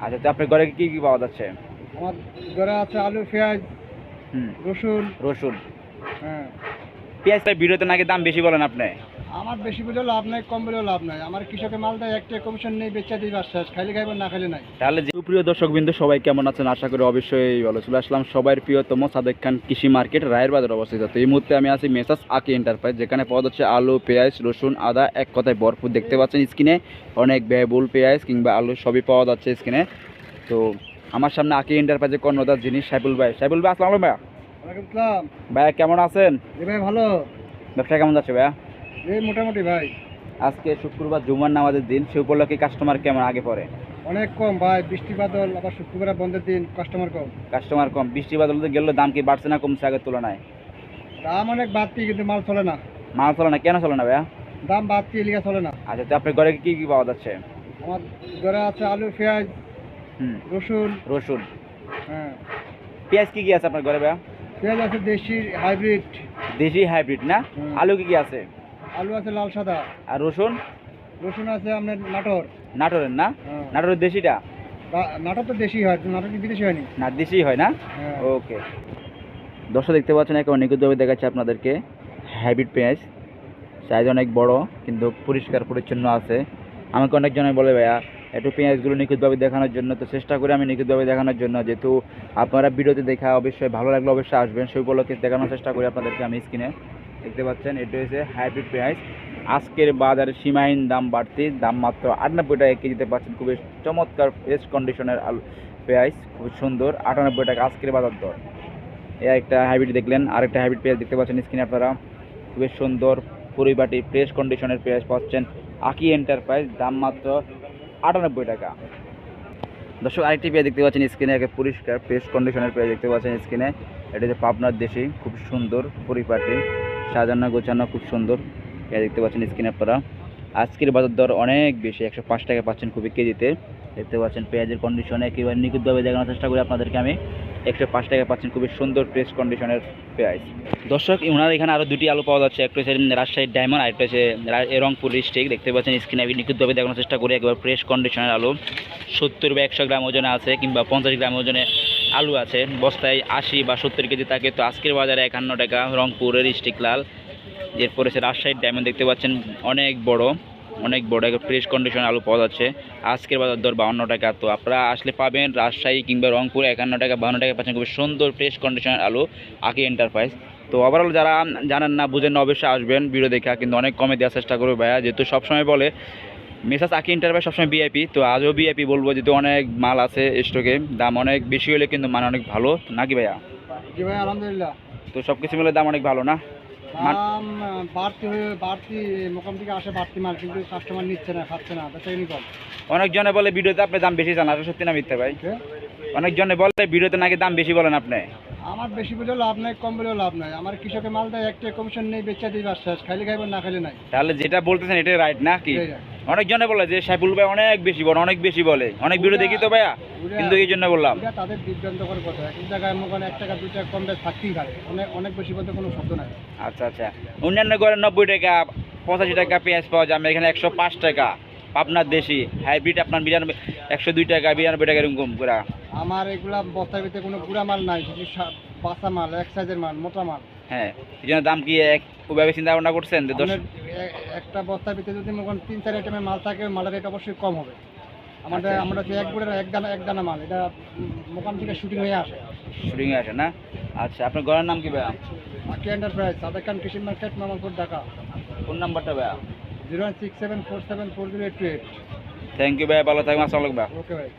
আচ্ছা তো আপনার ঘরে কি কি পাওয়া যাচ্ছে? আমার ঘরে আছে আলু পেঁয়াজ হুম। রসুন। রসুন। হ্যাঁ। পেঁয়াজটা ভিডিওতে নাকি দাম বেশি বলেন আপনি? আমার বেশি বলে লাভ নাই কম বলেও লাভ নাই। আমার কৃষকের মাল দেয় একটা কমিশন নেই বেচা দিই বাস শেষ খাইলে খাইবেন না খাইলে নাই। তাহলে যে- সুপ্রিয় দর্শক বিন্দু সবাই কেমন আছেন? আশা করি অবশ্যই ভালো। চলে আসলাম সবার প্রিয়তম সাদেক খান কৃষি মার্কেট রায়ের বাজার অবস্থিত। তো এই মুহূর্তে আমি আছি মেসাস আকি এন্টারপ্রাইজ যেখানে পাওয়া যাচ্ছে আলু পেঁয়াজ রসুন আদা এক কথায় ভরপুর। দেখতে পাচ্ছেন স্কিনে অনেক ব্যয়বহুল পেঁয়াজ কিংবা আলু সবই পাওয়া যাচ্ছে স্কিনে তো আমার সামনে আকি এন্টারপ্রাইজের কর্ণদার যিনি সাইবুল ভাই। সাইবুল ভাই আসসালাম ভাইয়া। ভাইয়া কেমন আছেন? ভাই ভালো। ব্যবসা কেমন যাচ্ছে ভাইয়া? এই মোটামুটি ভাই। আজকে শুক্রবার জুমার নামাজের দিন সে উপলক্ষে কাস্টমার কেমন আগে পরে অনেক কম ভাই বৃষ্টি বাদল আবার শুক্রবার বন্ধের দিন কাস্টমার কম। কাস্টমার কম। বৃষ্টি বাদলতে গেলে দাম কি বাড়ছে না কমছে আগের তুলনায়? দাম অনেক বাড়তি কিন্তু মাল চলে না। মাল চলে না কেন চলে না ভাইয়া? দাম বাড়তি এলিকা চলে না। আচ্ছা তো আপনার ঘরে কি কি পাওয়া যাচ্ছে? আমার ঘরে আছে আলু পেঁয়াজ হুম। রসুন। রসুন। হ্যাঁ। পেঁয়াজ কি কি আছে আপনার ঘরে ভাইয়া? পেঁয়াজ আছে দেশি হাইব্রিড। দেশি হাইব্রিড না? আলু কি কি আছে? আলু আছে লাল সাদা। আর রসুন? রসুন আছে আপনার নাটোর। নাটোরের না? হ্যাঁ। নাটোরের দেশিটা? নাটোর তো দেশি হয় নাটোর কি বিদেশি হয়নি? না দেশি হয় না? হ্যাঁ। ওকে। দর্শক দেখতে পাচ্ছেন একেবারে নিখুঁতভাবে দেখাচ্ছে আপনাদেরকে। হাইব্রিড পেঁয়াজ। সাইজ অনেক বড় কিন্তু পরিষ্কার পরিচ্ছন্ন আছে। আমাকে অনেকজনে বলে ভাইয়া একটু পেঁয়াজগুলো নিখুঁতভাবে দেখানোর জন্য। তো চেষ্টা করি আমি নিখুঁতভাবে দেখানোর জন্য। যেহেতু আপনারা ভিডিওতে দেখা অবশ্যই ভালো লাগলে অবশ্যই আসবেন। সেই উপলক্ষে দেখানোর চেষ্টা করি আপনাদেরকে আমি স্ক্রিনে। দেখতে পাচ্ছেন, এটা হচ্ছে হাইব্রিড পেঁয়াজ আজকের বাজারে সীমাহীন দাম বাড়তি, দাম মাত্র আটানব্বই টাকা কেজিতে পাচ্ছেন। খুবই চমৎকার ফ্রেশ কন্ডিশনের আলু পেঁয়াজ খুব সুন্দর, আটানব্বই টাকা আজকের বাজার দর। এ একটা হাইব্রিড দেখলেন, আরেকটা হাইব্রিড পেঁয়াজ দেখতে পাচ্ছেন স্ক্রিনে আপনারা। খুবই সুন্দর পরিবাটি ফ্রেশ কন্ডিশনের পেঁয়াজ পাচ্ছেন। আকি এন্টারপ্রাইজ দাম মাত্র আটানব্বই টাকা। দর্শক, আরেকটি পেঁয়াজ দেখতে পাচ্ছেন স্ক্রিনে একে পরিষ্কার ফ্রেশ কন্ডিশনের পেঁয়াজ দেখতে পাচ্ছেন স্ক্রিনে এটা হচ্ছে পাবনার দেশি, খুব সুন্দর, পরিপাটি। সাজানো গোছানো খুব সুন্দর। পেঁয়াজ দেখতে পাচ্ছেন স্ক্রিনে আপনারা। আজকের বাজার দর অনেক বেশি, একশো পাঁচ টাকা পাচ্ছেন খুবই কেজিতে। দেখতে পাচ্ছেন পেঁয়াজের কন্ডিশনে একেবারে নিখুঁতভাবে দেখানোর চেষ্টা করি আপনাদেরকে আমি। একশো পাঁচ টাকা পাচ্ছেন খুবই সুন্দর ফ্রেশ কন্ডিশনের পেঁয়াজ। দর্শক ওনার এখানে আরও দুটি আলু পাওয়া যাচ্ছে। একটা হচ্ছে রাজশাহীর ডায়মন্ড আর একটা হচ্ছে রংপুর ডিস্ট্রিক্ট দেখতে পাচ্ছেন স্ক্রিনে আমি নিখুঁতভাবে দেখানোর চেষ্টা করি। একবার ফ্রেশ কন্ডিশনের আলু। সত্তর বা একশো গ্রাম ওজনে আছে কিংবা পঞ্চাশ গ্রাম ওজনে আলু আছে, বস্তায় আশি বা সত্তর কেজি থাকে, তো আজকের বাজারে একান্ন টাকা রংপুরের স্টিক লাল, এরপরে হচ্ছে রাজশাহীর ডায়মন্ড দেখতে পাচ্ছেন, অনেক বড় অনেক বড়, একটা ফ্রেশ কন্ডিশন আলু পাওয়া যাচ্ছে, আজকের বাজার দর বাউন্ন টাকা, তো আপনারা আসলে পাবেন রাজশাহী কিংবা রংপুর, একান্ন টাকা, বাউন্ন টাকা পাচ্ছেন, খুবই সুন্দর ফ্রেশ কন্ডিশনের আলু, আকি এন্টারপ্রাইজ তো ওভারঅল যারা জানেন না, বুঝেন না, অবশ্যই আসবেন ভিডিও দেখা, কিন্তু অনেক কমে দেওয়ার চেষ্টা করবে ভাইয়া, যেহেতু সবসময় বলে মেসাজ আকি ইন্টারভাই সবসময় বিআইপি তো আজও বিআইপি বলব যেহেতু অনেক মাল আছে স্টকে দাম অনেক বেশি হলে কিন্তু মানে অনেক ভালো। নাকি ভাইয়া? জি ভাই আলহামদুলিল্লাহ। তো সব কিছু মিলে দাম অনেক ভালো না? দাম বাড়তি হয়ে বাড়তি মোকাম থেকে আসে বাড়তি মাল কিন্তু কাস্টমার নিচ্ছে না খাচ্ছে না কম। অনেকজনে বলে ভিডিওতে আপনি দাম বেশি জান আসলে সত্যি না মিথ্যা ভাই? অনেকজনে বলে ভিডিওতে নাকি দাম বেশি বলেন আপনি? আমার বেশি বলেও লাভ নাই কম বলেও লাভ নাই। আমার কৃষকের মাল দেয় একটা কমিশন নেই বেচা দিই বাস খাইলে খাইবেন না খাইলে নাই। তাহলে যেটা বলতেছেন এটাই রাইট না কি। অনেকজনে বলে যে সাইফুল ভাই অনেক বেশি বলে অনেক বেশি বলে। অনেক ভিডিও দেখি তো ভাইয়া? কিন্তু এই জন্য বললাম। তাদের বিভ্রান্তকর কথা। এক জায়গায় মনে এক টাকা দুই টাকা কম বেশ থাকতেই পারে। অনেক অনেক বেশি বলতে কোনো শব্দ নাই। আচ্ছা আচ্ছা। অন্যান্য ঘরে নব্বই টাকা পঁচাশি টাকা পেঁয়াজ পাওয়া যায়। আমার এখানে একশো পাঁচ টাকা। আপনার দেশি হাইব্রিড আপনার বিরানব্বই একশো দুই টাকা বিরানব্বই টাকা এরকম করে আমার এগুলা বস্তার ভিতরে কোনো গুঁড়া মাল নাই বাসা মাল এক সাইজের মাল মোটা মাল। হ্যাঁ এই জন্য দাম কি এক? ওইভাবে চিন্তা ভাবনা করছেন যে দশ একটা বস্তার ভিতরে যদি মনে তিন চার আইটেমের মাল থাকে মালের রেট অবশ্যই কম হবে। আমাদের আচ্ছা। আমরা যে এক গুড়ের এক দানা এক দানা মাল এটা মোকাম থেকে শুটিং হয়ে আসে। শুটিং আসে না? আচ্ছা আপনার ঘরের নাম কি ভাইয়া? আকি এন্টারপ্রাইজ সাদার খান কৃষি মার্কেট মামালপুর ঢাকা। ফোন নাম্বারটা ভাইয়া? Zero one six seven four seven four zero eight two eight thank you ভাইয়া ভালো থাকবেন আসসালাম ভাইয়া। ওকে ভাই।